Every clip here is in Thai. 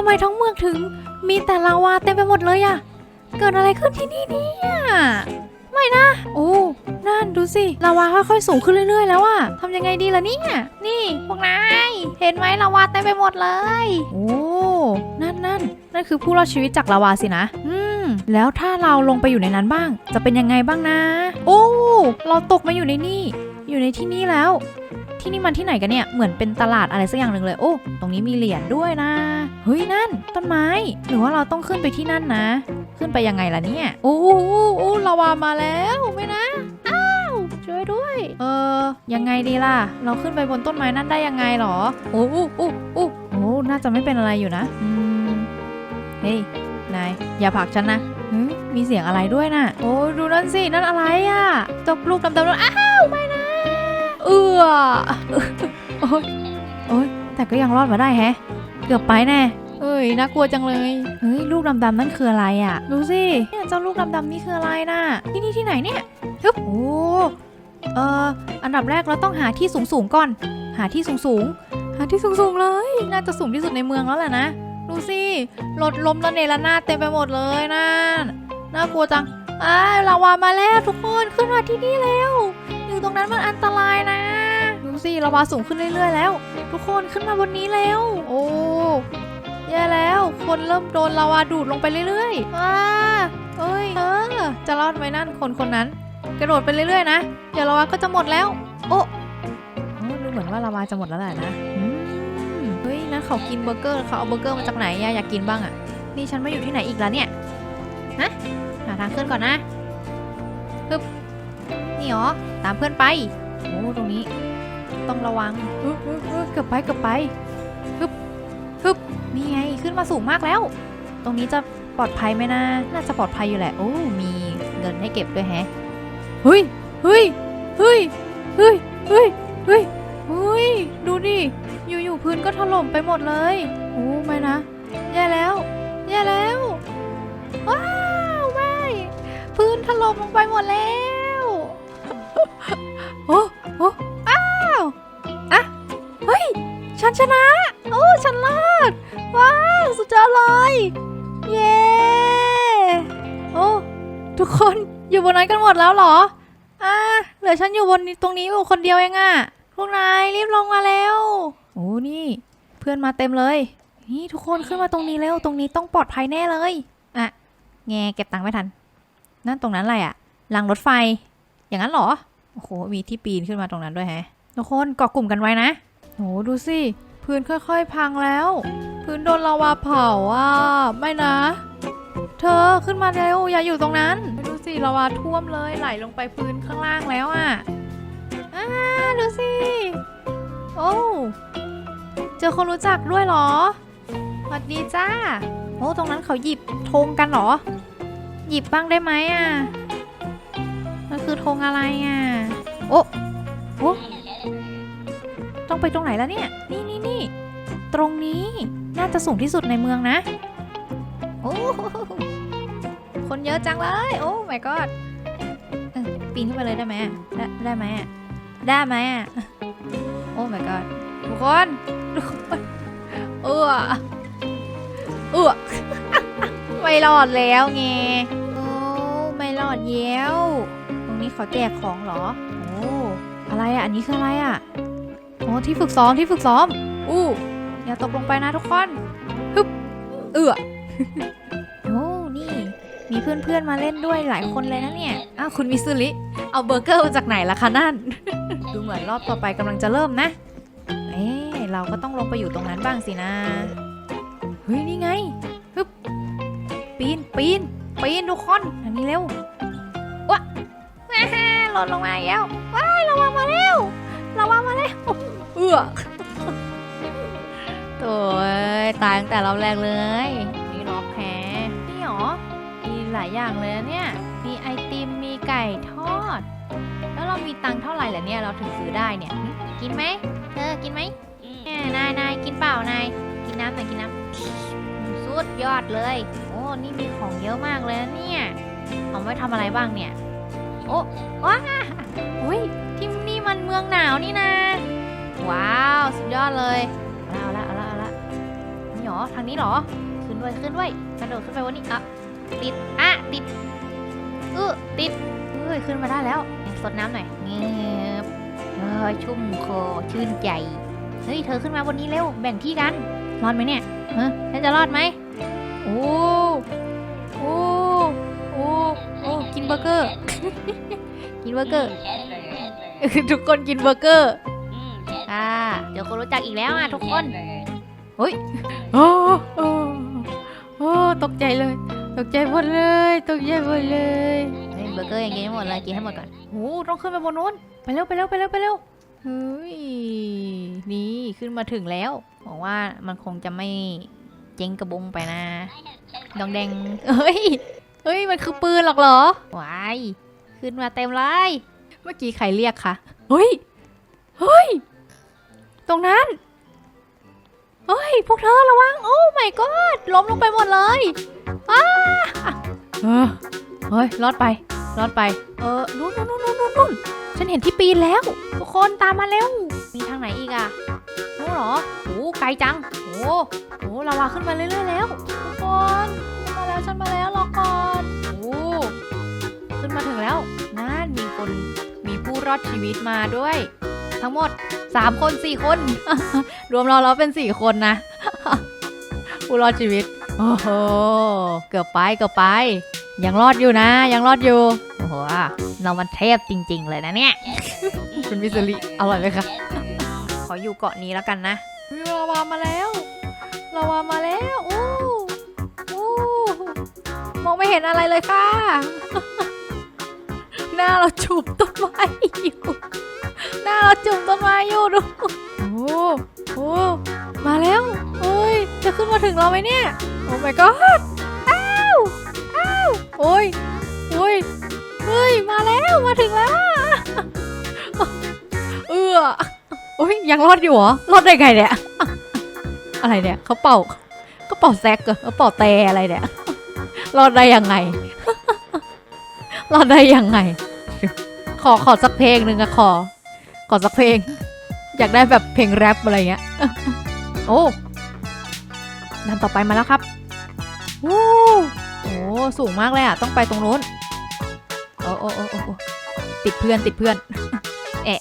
ำไมทั้งเมืองถึง มีแต่ลาวาเต็มไปหมดเลยอะเกิดอะไรขึ้นที่นี่เนี่ยไม่นะ โอ้นั่นดูสิลาวาค่อยๆสูงขึ้นเรื่อย ๆ แล้วอะทำยังไงดีล่ะเนี่ย นี่พวกนายเห็นไหมลาวาเต็มไปหมดเลย โอ้นั่นนั่นนั่นคือผู้รอดชีวิตจากลาวาสินะ อืมแล้วถ้าเราลงไปอยู่ในนั้นบ้าง จะเป็นยังไงบ้างนะ โอ้เราตกมาอยู่ในนี่ อยู่ในที่นี่แล้ว ที่นี่มันที่ไหนกันเนี่ย เหมือนเป็นตลาดอะไรสักอย่างหนึ่งเลย โอ้ ตรงนี้มีเหรียญด้วยนะ เฮ้ยนั่น ต้นไม้ หรือว่าเราต้องขึ้นไปที่นั่นนะ ขึ้นไปยังไงล่ะเนี่ย โอ้โอ้โอ้ลาวามาแล้วไม่นะ อ้าว ช่วยด้วย เออ ยังไงดีล่ะ เราขึ้นไปบนต้นไม้นั่นได้ยังไงหรอ โอ้โอ้โอ้โอ้โอ้น่าจะไม่เป็นอะไรอยู่นะอืมเฮ้ย นาย อย่าผลักฉันนะมีเสียงอะไรด้วยน่ะ โอ้ดูนั่นสิ นั่นอะไรอะเจกลูกดำๆนั่นอ้าวไม่นะ เอือโอ้ยโอ้ยแต่ก็ยังรอดมาได้แฮะ เกือบไปแน่ เอ้ยน่ากลัวจังเลย เฮ้ยลูกดำๆนั่นคืออะไรอะ ดูสิเนี่ยเจ้าลูกดำๆนี่คืออะไรน่ะที่นี่ที่ไหนเนี่ยฮึบโอ้เอ่ออันดับแรกเราต้องหาที่สูงๆก่อน หาที่สูงๆ หาที่สูงๆเลย น่าจะสูงที่สุดในเมืองแล้วแหละนะ ดูสิรถล้มระเนระนาดเต็มไปหมดเลยนั่นน่ากลัวจังอ้าวลาวามาแล้วทุกคนขึ้นมาที่นี่แล้วอยู่ ตรงนั้นมันอันตรายนะ ดูสิลาวาสูงขึ้นเรื่อยๆแล้ว ทุกคนขึ้นมาบนนี้แล้ว โอ้แย่แล้ว คนเริ่มโดนลาวาดูดลงไปเรื่อยๆว้าเอ้ย เออ จะรอดไหมนั่นคนคนนั้น กระโดดไปเรื่อยๆนะ เดี๋ยวลาวาก็จะหมดแล้วโอ้โอ้ดูเหมือนว่าลาวาจะหมดแล้วแหละนะเฮ้ยนั่นเขากินเบอร์เกอร์เขาเอาเบอร์เกอร์มาจากไหนอะอยากกินบ้างอะนี่ฉันมาอยู่ที่ไหนอีกแล้วเนี่ย ฮะ หาทางขึ้นก่อนนะฮึบ หรอ ตามเพื่อนไป โอ้ตรงนี้ ต้องระวังเกือบไปเกือบไปฮึบฮึบนี่ไงขึ้นมาสูงมากแล้ว ตรงนี้จะปลอดภัยไหมนะ น่าจะปลอดภัยอยู่แหละ โอ้ มีเงินให้เก็บด้วยแฮะเฮ้ยเฮ้ยเฮ้ยเฮ้ยเฮ้ยเฮ้ยเฮ้ยดูดิ อยู่ๆพื้นก็ถล่มไปหมดเลย โอ้ไม่นะ แย่แล้ว แย่แล้ว ว้าวไม่พื้นถล่มลงไปหมดแล้ว นนั้นกันหมดแล้วเหรอ อ่า เหลือฉันอยู่บนนี้ตรงนี้อยู่คนเดียวเองอะพวกนายรีบลงมาแล้วโอ้นี่ เพื่อนมาเต็มเลย นี่ทุกคนขึ้นมาตรงนี้เร็วตรงนี้ต้องปลอดภัยแน่เลย อะ แงเก็บตังค์ไม่ทัน นั่นตรงนั้นอะไรอะรางรถไฟ อย่างนั้นเหรอ โอ้โห มีที่ปีนขึ้นมาตรงนั้นด้วยแฮะ ทุกคนเกาะกลุ่มกันไว้นะโอ้ดูสิ พื้นค่อยๆ พังแล้ว พื้นโดนลาวาเผาอะ ไม่นะ เธอขึ้นมาเร็วอย่าอยู่ตรงนั้น ดูสิลาวา ท่วมเลยไหลลงไปพื้นข้างล่างแล้วอะอ่าดูสิ โอ้ เจอคนรู้จักด้วยเหรอสวัสดีจ้า โอ้ ตรงนั้นเขาหยิบธงกันเหรอ หยิบบ้างได้ไหมอะ มันคือธงอะไรอะ โอ้โอ้ต้องไปตรงไหนแล้วเนี่ย นี่นี่นี่ ตรงนี้น่าจะสูงที่สุดในเมืองนะ โอ้คนเยอะจังเลย โอ้ my god เออ ปีนขึ้นไปเลยได้ไหมได้ได้ไหมได้ไหมโอ้ my god ทุกคนทุกคนเออเออไม่รอดแล้วไงโอ้ไม่รอดเย้วตรงนี้เขาแจกของเหรอโอ้อะไรอะอันนี้คืออะไรอะโอ้ที่ฝึกซ้อมที่ฝึกซ้อมอู้อย่าตกลงไปนะทุกคนฮึบเอือโอ้นี่ มีเพื่อนๆมาเล่นด้วยหลายคนเลยนะเนี่ย อ้าวคุณมิสุริ เอาเบอร์เกอร์มาจากไหนล่ะคะนั่น ดูเหมือนรอบต่อไปกำลังจะเริ่มนะ เอ๊เราก็ต้องลงไปอยู่ตรงนั้นบ้างสินะ เฮ้ยนี่ไงฮึบปีนปีนปีนทุกคนทางนี้เร็ววะแม่หล่นลงมาแล้วว้ายระวังมาเร็วระวังมาเร็วเอือโถ่ตายตั้งแต่เรอบแรกเลย หลายอย่างเลยนะเนี่ย มีไอติม มีไก่ทอด แล้วเรามีตังค์เท่าไหร่ล่ะเนี่ย เราถึงซื้อได้เนี่ย กินไหมเธอกินไหมนายนายกินเปล่านาย กินน้ำหน่อยกินน้ำสุดยอดเลย โอ้ นี่มีของเยอะมากเลยนะเนี่ย เอาไว้ทำอะไรบ้างเนี่ย โอ้ว้าโอ้ยที่นี่มันเมืองหนาวนี่นะ ว้าว สุดยอดเลยเอาละเอาละเอาละเอาละนี่หรอ ทางนี้เหรอ ขึ้นด้วยขึ้นด้วยกระโดดขึ้นไปวันนี้อะ ติดอะติดเออติดเอ้ยขึ้นมาได้แล้วสดน้ำหน่อยเงียบเอ้ยชุ่มคอชื่นใจเฮ้ยเธอขึ้นมาบนนี้เร็วแบ่งที่กันรอดไหมเนี่ยฮะฉันจะรอดไหมโอ้โอ้โอ้โอ้กินเบอร์เกอร์ กินเบอร์เกอร์ทุกคนกินเบอร์เกอร์อ่าเดี๋ยวคนรู้จักอีกแล้วอะทุกคนโอ้โอ้โอ้ตกใจเลย กใจหมดเลย ตกใจหมดเลยเฮ้ยเบอร์เกอร์ยังกินไม่หมดเลยกินให้หมดก่อนโอ้ต้องขึ้นไปบนนู้นไปเร็วไปเร็วไปเร็วไปเร็วเฮ้ยนี่ขึ้นมาถึงแล้วบอกว่ามันคงจะไม่เจ๊งกระบงไปนะดองแดงเฮ้ยเฮ้ยมันคือปืนหรอกเหรอวายขึ้นมาเต็มเลยเมื่อกี้ใครเรียกคะเฮ้ยเฮ้ย ตรงนั้น เฮ้ย พวกเธอระวัง โอ้ my god ล้มลงไปหมดเลยอ้าเออเฮ้ย รอดไป รอดไป เออนู่นนู่นนู่นนู่นนู่นฉันเห็นที่ปีนแล้ว ทุกคนตามมาเร็ว มีทางไหนอีกอะนู่นเหรอโอ้ไกลจังโอ้โหลาวาขึ้นมาเรื่อยๆแล้ว ทุกคนขึ้นมาแล้วฉันมาแล้วรอก่อนโอ้ขึ้นมาถึงแล้วนั่นมีคนมีผู้รอดชีวิตมาด้วย ทั้งหมด 3 คน 4 คน รวมเราแล้วเป็น 4 คนนะผู้รอดชีวิต โอ้โห เกือบไปเกือบไป ยังรอดอยู่นะ ยังรอดอยู่ โอ้โห เรามันเทพจริง ๆ เลยนะเนี่ย คุณมิสลิอร่อยไหมคะ ขออยู่เกาะนี้แล้วกันนะลาวามาแล้วลาวามาแล้วโอ้โอ้มองไม่เห็นอะไรเลยค่ะ หน้าเราจูบต้นไม้อยู่ หน้าเราจุ่มต้นไม้อยู่ดู โอ้โอ้มาแล้วเฮ้ย จะขึ้นมาถึงเราไหมเนี่ย โอ้ my god อ้าวอ้าวโอ้ยโอ้ยเฮ้ย มาแล้ว มาถึงแล้ว เออโอ้ย ยังรอดอยู่เหรอ รอดได้ไงเนี่ย อะไรเนี่ยเขาเป่าเขาเป่าแซกเหรอเขาเป่าแต่อะไรเนี่ย รอดได้ยังไง รอดได้ยังไง ขอขอสักเพลงหนึ่งอะขอ ขอสักเพลง อยากได้แบบเพลงแรปอะไรเงี้ย โอ้ดันต่อไปมาแล้วครับโอ้โอ้สูงมากเลยอะ ต้องไปตรงนู้น โอ้โอ้โอ้โอ้ติดเพื่อนติดเพื่อน แอะ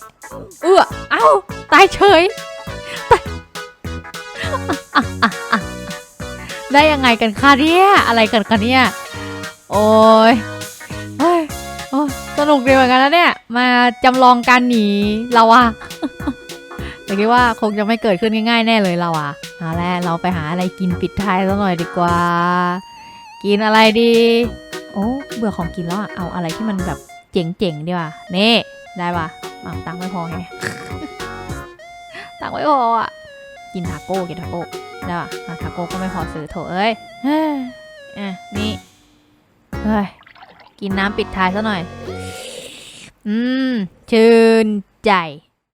เอื้อเอ้า ตายเฉยตายได้ยังไงกันคะเนี่ย อะไรกันกันเนี่ย โอ้ย สนุกดีเหมือนกันนะเนี่ย มาจำลองการหนีเราอะแต่คิดว่าคงจะไม่เกิดขึ้นง่ายๆแน่เลยเราอะเอาละเราไปหาอะไรกินปิดท้ายซะหน่อยดีกว่า กินอะไรดี โอ้เบื่อของกินแล้วอะเอาอะไรที่มันแบบเจ๋งๆดีกว่านี่ได้ปะอ้าตังค์ไม่พอไงตังค์ไม่พออะกินทาโก้กินทาโก้ได้ปะอะทาโก้ก็ไม่พอซื้อโถเอ้ยเฮ้ยอะนี่เฮ้ยกินน้ำปิดท้ายซะหน่อย อืม ชื่นใจ